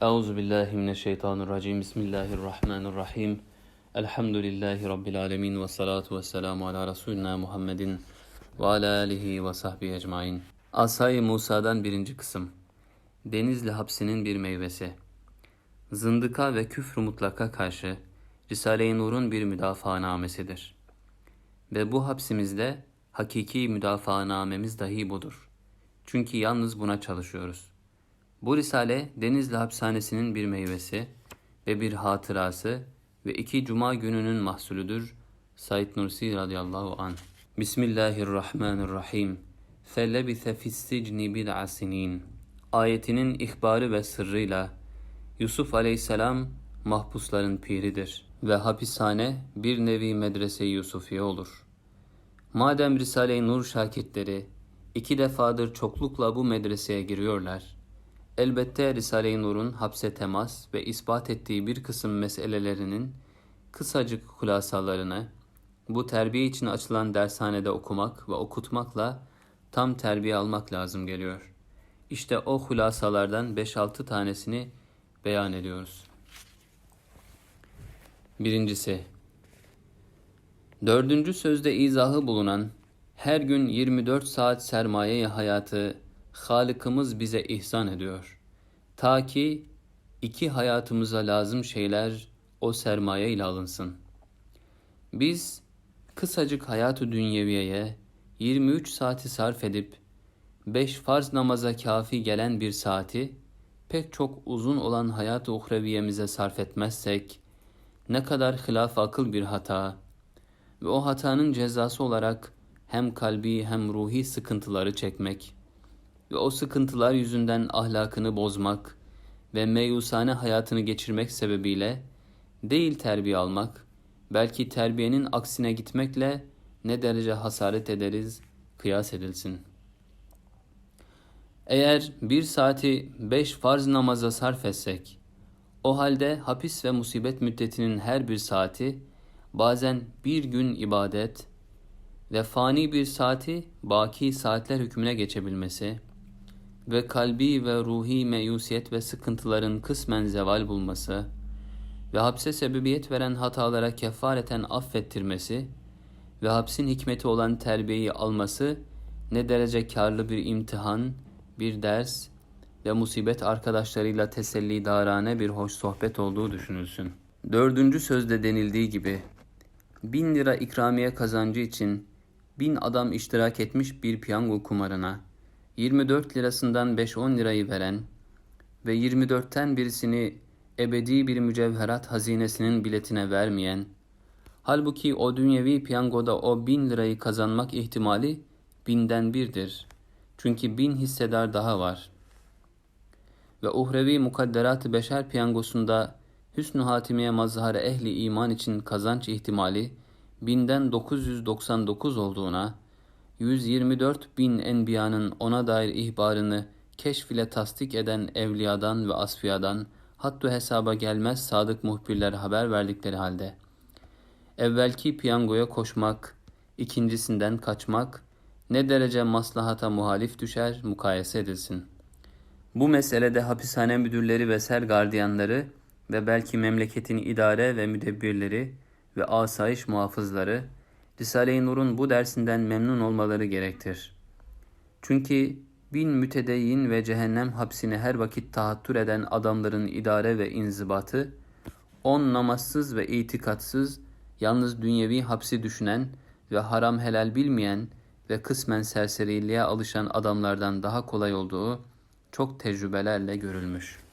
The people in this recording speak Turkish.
Euzu billahi mineşşeytanirracim. Bismillahirrahmanirrahim. Elhamdülillahi rabbil alamin ve salatu vesselamu ala resulina Muhammedin ve ala alihi ve sahbihi ecmaîn. Asay-ı Musa'dan birinci kısım. Denizli hapsinin bir meyvesi. Zındıka ve küfr mutlaka karşı Risale-i Nur'un bir müdafaanamesidir. Ve bu hapsimizde hakiki müdafaanamemiz dahi budur. Çünkü yalnız buna çalışıyoruz. Bu risale Denizli Hapishanesi'nin bir meyvesi ve bir hatırası ve iki cuma gününün mahsulüdür. Said Nursi radıyallahu an. Bismillahirrahmanirrahim. Fellebise fissicni bid'a sinin. Ayetinin ihbarı ve sırrıyla Yusuf aleyhisselam mahpusların piridir ve hapishane bir nevi medrese-i Yusufiye olur. Madem Risale-i Nur şakirtleri iki defadır çoklukla bu medreseye giriyorlar, elbette Risale-i Nur'un hapse temas ve ispat ettiği bir kısım meselelerinin kısacık hulasalarını bu terbiye için açılan dershanede okumak ve okutmakla tam terbiye almak lazım geliyor. İşte o hulasalardan 5-6 tanesini beyan ediyoruz. Birincisi, dördüncü sözde izahı bulunan her gün 24 saat sermaye hayatı Halık'ımız bize ihsan ediyor. Ta ki iki hayatımıza lazım şeyler o sermaye ile alınsın. Biz kısacık hayatı dünyeviyeye 23 saati sarf edip 5 farz namaza kafi gelen bir saati pek çok uzun olan hayat-ı uhreviyemize sarf etmezsek ne kadar hilaf akıl bir hata ve o hatanın cezası olarak hem kalbi hem ruhi sıkıntıları çekmek ve o sıkıntılar yüzünden ahlakını bozmak ve meyusane hayatını geçirmek sebebiyle değil terbiye almak, belki terbiyenin aksine gitmekle ne derece hasaret ederiz kıyas edilsin. Eğer bir saati beş farz namaza sarf etsek, o halde hapis ve musibet müddetinin her bir saati bazen bir gün ibadet ve fani bir saati baki saatler hükmüne geçebilmesi ve kalbi ve ruhi meyusiyet ve sıkıntıların kısmen zeval bulması ve hapse sebebiyet veren hatalara kefareten affettirmesi ve hapsin hikmeti olan terbiyeyi alması ne derece karlı bir imtihan, bir ders ve musibet arkadaşlarıyla teselli darane bir hoş sohbet olduğu düşünülsün. Dördüncü sözde denildiği gibi, bin lira ikramiye kazancı için bin adam iştirak etmiş bir piyango kumarına, 24 lirasından 5-10 lirayı veren ve 24'ten birisini ebedi bir mücevherat hazinesinin biletine vermeyen, halbuki o dünyevi piyangoda o bin lirayı kazanmak ihtimali binden birdir. Çünkü bin hissedar daha var. Ve uhrevi mukadderat-ı beşer piyangosunda hüsnü hatimiye mazhara ehli iman için kazanç ihtimali binden 999 olduğuna, 124 bin enbiyanın ona dair ihbarını keşf ile tasdik eden evliyadan ve asfiyadan hattu hesaba gelmez sadık muhbirler haber verdikleri halde, evvelki piyangoya koşmak, ikincisinden kaçmak, ne derece maslahata muhalif düşer mukayese edilsin. Bu meselede hapishane müdürleri ve ser gardiyanları ve belki memleketin idare ve müdebbirleri ve asayiş muhafızları Risale-i Nur'un bu dersinden memnun olmaları gerektir. Çünkü bin mütedeyyin ve cehennem hapsini her vakit tahattür eden adamların idare ve inzibatı, on namazsız ve itikatsız, yalnız dünyevi hapsi düşünen ve haram helal bilmeyen ve kısmen serseriliğe alışan adamlardan daha kolay olduğu çok tecrübelerle görülmüş.''